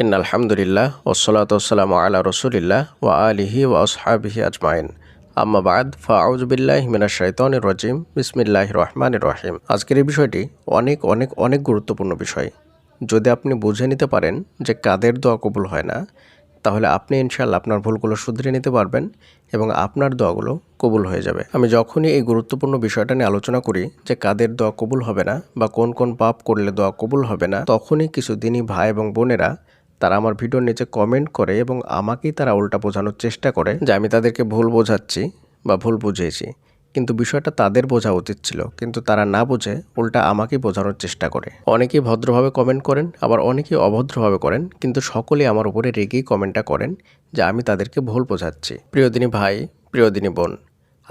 In আলহামদুলিল্লাহ ওসলাত ওসালাম আলা রসুলিল্লাহ ওয়া আলিহি ওয়া আসহাবিহি আজমাইন। আম্মা বাদ ফাউজবিল্লাহ মিনা শৈতন রজিম। বিসমিল্লাহ রহমান রহিম। আজকের এই বিষয়টি অনেক অনেক অনেক গুরুত্বপূর্ণ বিষয়। যদি আপনি বুঝে নিতে পারেন যে কাদের দোয়া কবুল হয় না, তাহলে আপনি ইনশাল্লাহ আপনার ভুলগুলো শুধরে নিতে পারবেন এবং আপনার দোয়াগুলো কবুল হয়ে যাবে। আমি যখনই এই গুরুত্বপূর্ণ বিষয়টা নিয়ে আলোচনা করি যে কাদের দোয়া কবুল হবে না বা কোন কোন পাপ করলে দোয়া কবুল হবে না, তখনই কিছু দিনই ভাই এবং বোনেরা তারা আমার ভিডিওর নিচে কমেন্ট করে এবং আমাকেই তারা উল্টা বোঝানোর চেষ্টা করে যে আমি তাদেরকে ভুল বোঝাচ্ছি বা ভুল বুঝিয়েছি। কিন্তু বিষয়টা তাদের বোঝা উচিত ছিল। কিন্তু তারা না বুঝে উল্টা আমাকেই বোঝানোর চেষ্টা করে। অনেকেই ভদ্রভাবে কমেন্ট করেন, আবার অনেকেই অভদ্রভাবে করেন। কিন্তু সকলেই আমার উপরে রেগেই কমেন্টটা করেন যে আমি তাদেরকে ভুল বোঝাচ্ছি। প্রিয়দিনী ভাই, প্রিয়দিনী বোন।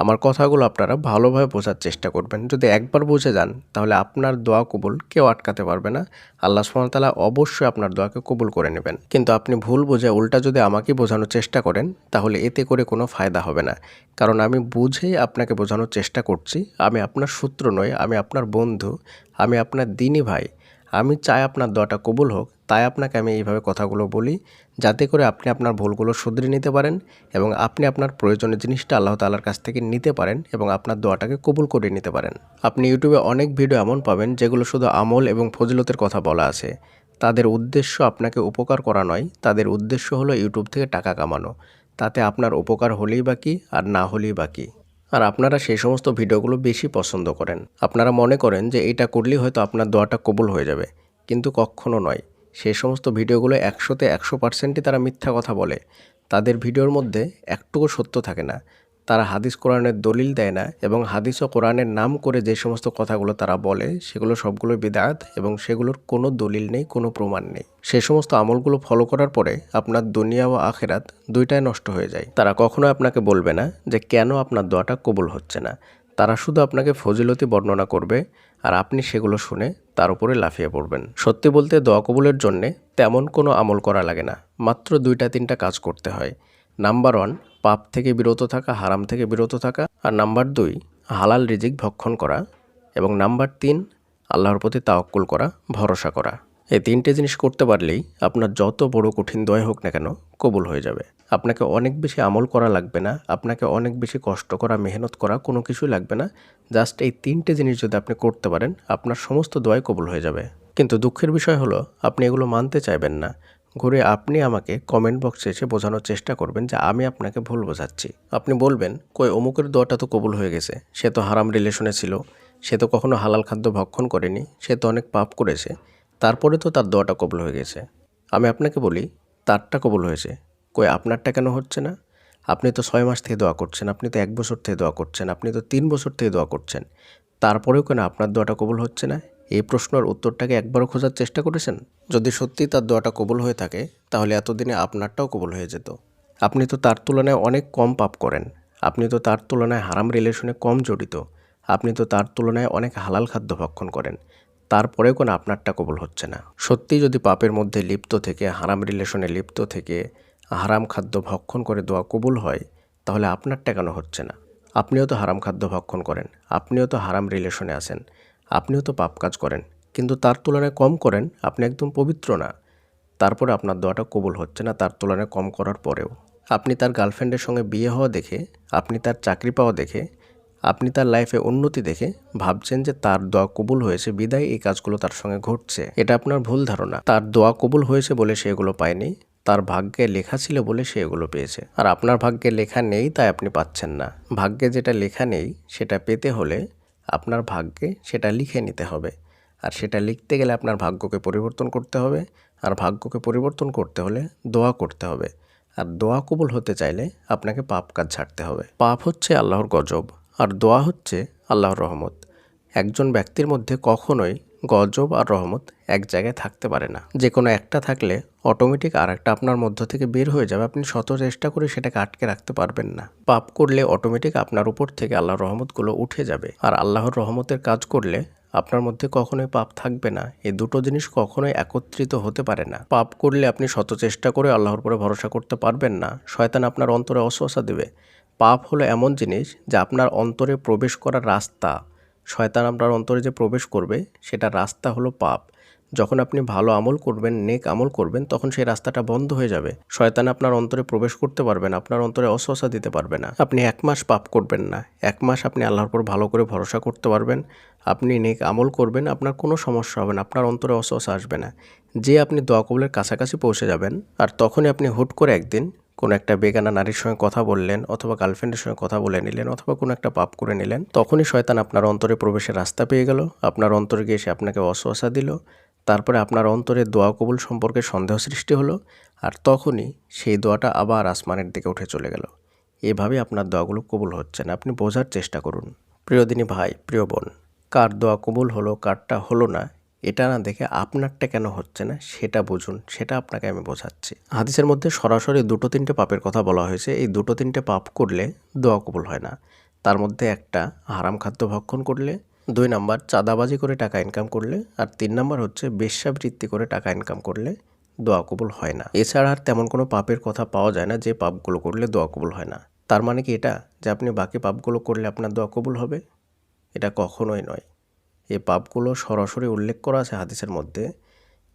আমার কথাগুলো আপনারা ভালোভাবে বোঝার চেষ্টা করবেন। যদি একবার বুঝে যান, তাহলে আপনার দোয়া কবুল কেউ আটকাতে পারবে না। আল্লাহ সুমতালা অবশ্যই আপনার দোয়াকে কবুল করে নেবেন। কিন্তু আপনি ভুল বুঝে উল্টা যদি আমাকে বোঝানোর চেষ্টা করেন, তাহলে এতে করে কোনো ফায়দা হবে না। কারণ আমি বুঝেই আপনাকে বোঝানোর চেষ্টা করছি। আমি আপনার সূত্র নই, আমি আপনার বন্ধু, আমি আপনার দিনই ভাই। আমি চাই আপনার দোয়াটা কবুল হোক, তাই আপনাকে আমি এইভাবে কথাগুলো বলি। যাতে করে আপনি আপনার ভুলগুলো শুধরে নিতে পারেন এবং আপনি আপনার প্রয়োজনীয় জিনিসটা আল্লাহ তালার কাছ থেকে নিতে পারেন এবং আপনার দোয়াটাকে কবুল করে নিতে পারেন। আপনি ইউটিউবে অনেক ভিডিও এমন পাবেন যেগুলো শুধু আমল এবং ফজিলতের কথা বলা আছে। তাদের উদ্দেশ্য আপনাকে উপকার করা নয়, তাদের উদ্দেশ্য হলো ইউটিউব থেকে টাকা কামানো। তাতে আপনার উপকার হলেই বাকি আর না হলেই বাকি আর আপনারা সেই সমস্ত ভিডিওগুলো বেশি পছন্দ করেন। আপনারা মনে করেন যে এটা করলেই হয়তো আপনার দোয়াটা কবুল হয়ে যাবে, কিন্তু কখনো নয়। সেই সমস্ত ভিডিওগুলো একশোতে একশো পার্সেন্টই তারা মিথ্যা কথা বলে। তাদের ভিডিওর মধ্যে একটুকু সত্য থাকে না। তারা হাদিস কোরআনের দলিল দেয় না এবং হাদিস ও কোরআনের নাম করে যে সমস্ত কথাগুলো তারা বলে, সেগুলো সবগুলো বিদাত এবং সেগুলোর কোনো দলিল নেই, কোনো প্রমাণ নেই। সে সমস্ত আমলগুলো ফলো করার পরে আপনার দুনিয়া ও আখেরাত দুইটাই নষ্ট হয়ে যায়। তারা কখনো আপনাকে বলবে না যে কেন আপনার দোয়াটা কবুল হচ্ছে না। তারা শুধু আপনাকে ফজিলতি বর্ণনা করবে আর আপনি সেগুলো শুনে তার উপরে লাফিয়ে পড়বেন। সত্যি বলতে দোয়া কবুলের জন্যে তেমন কোনো আমল করা লাগে না। মাত্র দুইটা তিনটা কাজ করতে হয়। নাম্বার ওয়ান, পাপ থেকে বিরত থাকা, হারাম থেকে বিরত থাকা। আর নাম্বার দুই, হালাল রিজিক ভক্ষণ করা। এবং নাম্বার তিন, আল্লাহর প্রতি তাওয়াক্কুল করা, ভরসা করা। এই তিনটে জিনিস করতে পারলেই আপনার যত বড় কঠিন দয় হোক না কেন কবুল হয়ে যাবে। আপনাকে অনেক বেশি আমল করা লাগবে না, আপনাকে অনেক বেশি কষ্ট করা, মেহনত করা কোনো কিছুই লাগবে না। জাস্ট এই তিনটে জিনিস যদি আপনি করতে পারেন, আপনার সমস্ত দয় কবুল হয়ে যাবে। কিন্তু দুঃখের বিষয় হলো, আপনি এগুলো মানতে চাইবেন না। ঘুরে আপনি আমাকে কমেন্ট বক্সে এসে বোঝানোর চেষ্টা করবেন যে আমি আপনাকে ভুল বোঝাচ্ছি। আপনি বলবেন, কই, অমুকের দোয়াটা তো কবুল হয়ে গেছে। সে তো হারাম রিলেশনে ছিল। সে তো কখনো হালাল খাদ্য ভক্ষণ করেনি। সে তো অনেক পাপ করেছে। তারপরে তো তার দোয়াটা কবল হয়ে গেছে। আমি আপনাকে বলি, তারটা কবল হয়েছে। কই, আপনারটা কেন হচ্ছে না? আপনি তো ছয় মাস থেকে দোয়া করছেন, আপনি তো এক বছর থেকে দোয়া করছেন, আপনি তো তিন বছর থেকে দোয়া করছেন। তারপরেও কেন আপনার দোয়াটা কবল হচ্ছে না? এই প্রশ্নের উত্তরটাকে একবারও খোঁজার চেষ্টা করেছেন? যদি সত্যি তার দোয়াটা কবল হয়ে থাকে, তাহলে এতদিনে আপনারটাও কবল হয়ে যেত। আপনি তো তার তুলনায় অনেক কম পাপ করেন। আপনি তো তার তুলনায় হারাম রিলেশনে কম জড়িত। আপনি তো তার তুলনায় অনেক হালাল খাদ্য ভক্ষণ করেন। তারপরেও কোনো আপনারটা কবুল হচ্ছে না। সত্যি যদি পাপের মধ্যে লিপ্ত থেকে, হারাম রিলেশনে লিপ্ত থেকে হারাম খাদ্য ভক্ষণ করে দোয়া কবুল হয়, তাহলে আপনারটা কেন হচ্ছে না? আপনিও তো হারাম খাদ্য ভক্ষণ করেন, আপনিও তো হারাম রিলেশনে আছেন, আপনিও তো পাপ কাজ করেন, কিন্তু তার তুলনায় কম করেন, আপনি একদম পবিত্র না। তারপরে আপনার দোয়াটা কবুল হচ্ছে না, তার তুলনায় কম করার পরেও। আপনি তার গার্লফ্রেন্ডের সঙ্গে বিয়ে হওয়া দেখে, আপনি তার চাকরি পাওয়া দেখে আপনি তার লাইফে উন্নতি দেখে ভাবছেন যে তার দোয়া কবুল হয়েছে, বিদায় এই কাজগুলো তার সঙ্গে ঘটছে। এটা আপনার ভুল ধারণা। তার দোয়া কবুল হয়েছে বলে সে এগুলো পায়নি, তার ভাগ্যে লেখা ছিল বলে সে এগুলো পেয়েছে। আর আপনার ভাগ্যে লেখা নেই তাই আপনি পাচ্ছেন না। ভাগ্যে যেটা লেখা নেই, সেটা পেতে হলে আপনার ভাগ্যে সেটা লিখে নিতে হবে। আর সেটা লিখতে গেলে আপনার ভাগ্যকে পরিবর্তন করতে হবে। আর ভাগ্যকে পরিবর্তন করতে হলে দোয়া করতে হবে। আর দোয়া কবুল হতে চাইলে আপনাকে পাপ কাজ ছাড়তে হবে। পাপ হচ্ছে আল্লাহর গজব। আর দোয়া হচ্ছে আল্লাহর রহমত। একজন ব্যক্তির মধ্যে কখনোই গজব আর রহমত এক জায়গায় থাকতে পারে না। যে কোনো একটা থাকলে অটোমেটিক আর একটা আপনার মধ্য থেকে বের হয়ে যাবে। আপনি শত চেষ্টা করে সেটাকে আটকে রাখতে পারবেন না। পাপ করলে অটোমেটিক আপনার উপর থেকে আল্লাহর রহমতগুলো উঠে যাবে। আর আল্লাহর রহমতের কাজ করলে আপনার মধ্যে কখনোই পাপ থাকবে না। এই দুটো জিনিস কখনোই একত্রিত হতে পারে না। পাপ করলে আপনি শত চেষ্টা করে আল্লাহর উপরে ভরসা করতে পারবেন না। শয়তান আপনার অন্তরে অশ্বাসা দেবে। পাপ হলো এমন জিনিস যা আপনার অন্তরে প্রবেশ করার রাস্তা। শয়তান আপনার অন্তরে যে প্রবেশ করবে, সেটা রাস্তা হলো পাপ। যখন আপনি ভালো আমল করবেন, নেক আমল করবেন, তখন সেই রাস্তাটা বন্ধ হয়ে যাবে। শয়তান আপনার অন্তরে প্রবেশ করতে পারবে না, আপনার অন্তরে অসহসা দিতে পারবে না। আপনি এক মাস পাপ করবেন না। এক মাস আপনি আল্লাহর উপর ভালো করে ভরসা করতে পারবেন। আপনি নেক আমল করবেন, আপনার কোনো সমস্যা হবে না, আপনার অন্তরে অসহসা আসবে না। যে আপনি দোয়া কবলের কাছাকাছি পৌঁছে যাবেন, আর তখনই আপনি হুট করে একদিন কোনো একটা বেগানা নারীর সঙ্গে কথা বললেন অথবা গার্লফ্রেন্ডের সঙ্গে কথা বলে নিলেন অথবা কোনো একটা পাপ করে নিলেন, তখনই শয়তান আপনার অন্তরে প্রবেশের রাস্তা পেয়ে গেল। আপনার অন্তরে গিয়ে সে আপনাকে অসহসা দিল। তারপরে আপনার অন্তরে দোয়া কবুল সম্পর্কে সন্দেহ সৃষ্টি হলো আর তখনই সেই দোয়াটা আবার আসমানের দিকে উঠে চলে গেল। এভাবে আপনার দোয়াগুলো কবুল হচ্ছে না। আপনি বোঝার চেষ্টা করুন। প্রিয়দিনী ভাই, প্রিয় বোন, কার দোয়া কবুল হলো, কারটা হলো না এটা না দেখে আপনারটা কেন হচ্ছে না সেটা বুঝুন, সেটা আপনাকে আমি বোঝাচ্ছি। হাদিসের মধ্যে সরাসরি দুটো তিনটে পাপের কথা বলা হয়েছে। এই দুটো তিনটে পাপ করলে দোয়া কবুল হয় না। তার মধ্যে একটা, হারাম খাদ্য ভক্ষণ করলে। দুই নাম্বার, চাঁদাবাজি করে টাকা ইনকাম করলে। আর তিন নাম্বার হচ্ছে, বেশ্যাবৃত্তি করে টাকা ইনকাম করলে দোয়া কবুল হয় না। এছাড়া আর তেমন কোনো পাপের কথা পাওয়া যায় না যে পাপগুলো করলে দোয়া কবুল হয় না। তার মানে কি এটা? যে আপনি বাকি পাপগুলো করলে আপনার দোয়া কবুল হবে? এটা কখনোই নয়। এই পাপগুলো সরাসরি উল্লেখ করা আছে হাদিসের মধ্যে।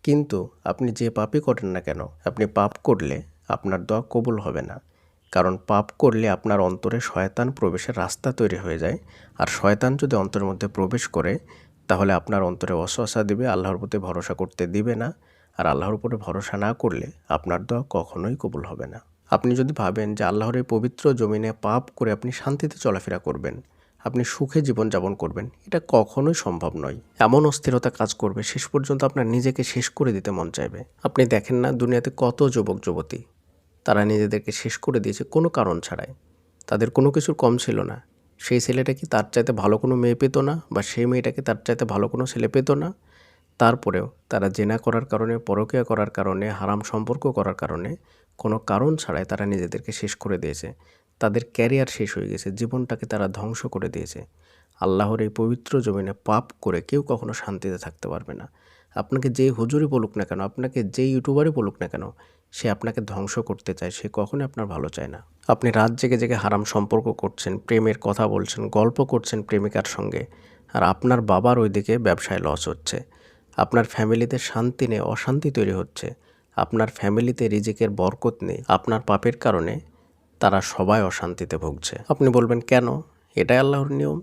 কিন্তু আপনি যে পাপই করেন না কেন, আপনি পাপ করলে আপনার দোয়া কবুল হবে না। কারণ পাপ করলে আপনার অন্তরে শয়তান প্রবেশের রাস্তা তৈরি হয়ে যায়। আর শয়তান যদি অন্তরের মধ্যে প্রবেশ করে, তাহলে আপনার অন্তরে অসহসা দিবে, আল্লাহর প্রতি ভরসা করতে দিবে না। আর আল্লাহর উপরে ভরসা না করলে আপনার দোয়া কখনোই কবুল হবে না। আপনি যদি ভাবেন যে আল্লাহর এই পবিত্র জমিনে পাপ করে আপনি শান্তিতে চলাফেরা করবেন আপনি সুখে জীবনযাপন করবেন। এটা কখনোই সম্ভব নয়। এমন অস্থিরতা কাজ করবে, শেষ পর্যন্ত আপনার নিজেকে শেষ করে দিতে মন চাইবে। আপনি দেখেন না দুনিয়াতে কত যুবক, যুবতী। তারা নিজেদেরকে শেষ করে দিয়েছে কোনো কারণ ছাড়াই। তাদের কোনো কিছুর কম ছিল না। সেই ছেলেটা কি তার চাইতে ভালো কোনো মেয়ে পেতো না? বা সেই মেয়েটাকে তার চাইতে ভালো কোনো ছেলে পেতো না? তারপরেও তারা জেনা করার কারণে, পরকীয়া করার কারণে, হারাম সম্পর্ক করার কারণে কোনো কারণ ছাড়াই তারা নিজেদেরকে শেষ করে দিয়েছে। তাদের ক্যারিয়ার শেষ হয়ে গেছে, জীবনটাকে তারা ধ্বংস করে দিয়েছে। আল্লাহর এই পবিত্র জমিনে পাপ করে কেউ কখনো শান্তিতে থাকতে পারবে না। আপনাকে যেই হুজুরি বলুক না কেন, আপনাকে যেই ইউটিউবারই বলুক না কেন, সে আপনাকে ধ্বংস করতে চায়, সে কখনোই আপনার ভালো চায় না। আপনি রাত জেগে জেগে হারাম সম্পর্ক করছেন, প্রেমের কথা বলছেন, গল্প করছেন প্রেমিকার সঙ্গে, আর আপনার বাবার ওইদিকে ব্যবসায় লস হচ্ছে। আপনার ফ্যামিলিতে শান্তি নেই, অশান্তি তৈরি হচ্ছে। আপনার ফ্যামিলিতে রিজিকের বরকত নেই, আপনার পাপের কারণে তারা সবাই অশান্তিতে ভুগছে। আপনি বলবেন, কেন? এটাই আল্লাহর নিয়ম।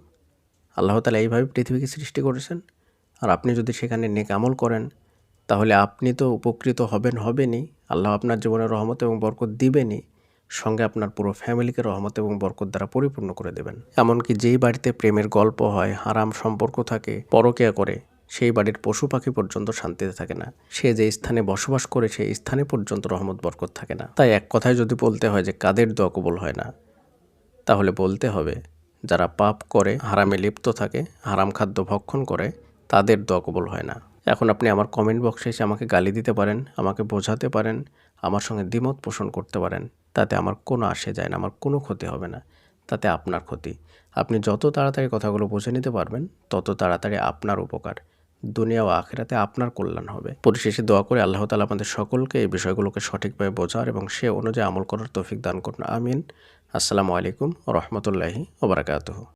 আল্লাহ তালা এইভাবে পৃথিবীকে সৃষ্টি করেছেন। আর আপনি যদি সেখানে নেক আমল করেন, তাহলে আপনি তো উপকৃত হবেন, হবেনই। আল্লাহ আপনার জীবনে রহমত এবং বরকত দিবেনই। সঙ্গে আপনার পুরো ফ্যামিলিকে রহমত এবং বরকত দ্বারা পরিপূর্ণ করে দেবেন। এমনকি যেই বাড়িতে প্রেমের গল্প হয়, হারাম সম্পর্ক থাকে, পরকেয়া করে সেই বাড়ির পশু পাখি পর্যন্ত শান্তিতে থাকে না। সে যে স্থানে বসবাস করে সেই স্থানে পর্যন্ত রহমত, বরকত থাকে না। তাই এক কথায় যদি বলতে হয় যে কাদের দোয়া কবুল হয় না, তাহলে বলতে হবে, যারা পাপ করে, হারামে লিপ্ত থাকে, হারাম খাদ্য ভক্ষণ করে, তাদের দোয়া কবুল হয় না। এখন আপনি আমার কমেন্ট বক্সে এসে আমাকে গালি দিতে পারেন, আমাকে বোঝাতে পারেন, আমার সঙ্গে দ্বিমত পোষণ করতে পারেন, তাতে আমার কোনো আসে যায় না, আমার কোনো ক্ষতি হবে না, তাতে আপনার ক্ষতি। আপনি যত তাড়াতাড়ি কথাগুলো বুঝে নিতে পারবেন, তত তাড়াতাড়ি আপনার উপকার। দুনিয়া ও আখেরাতে আপনার কল্যাণ হবে। পরিশেষে দোয়া করে আল্লাহ তালা আমাদের সকলকে এই বিষয়গুলোকে সঠিকভাবে বোঝার এবং সে অনুযায়ী আমল করার তৌফিক দান করুন। আমিন। আসসালামু আলাইকুম রহমতুল্লাহি ওবরাকাতহ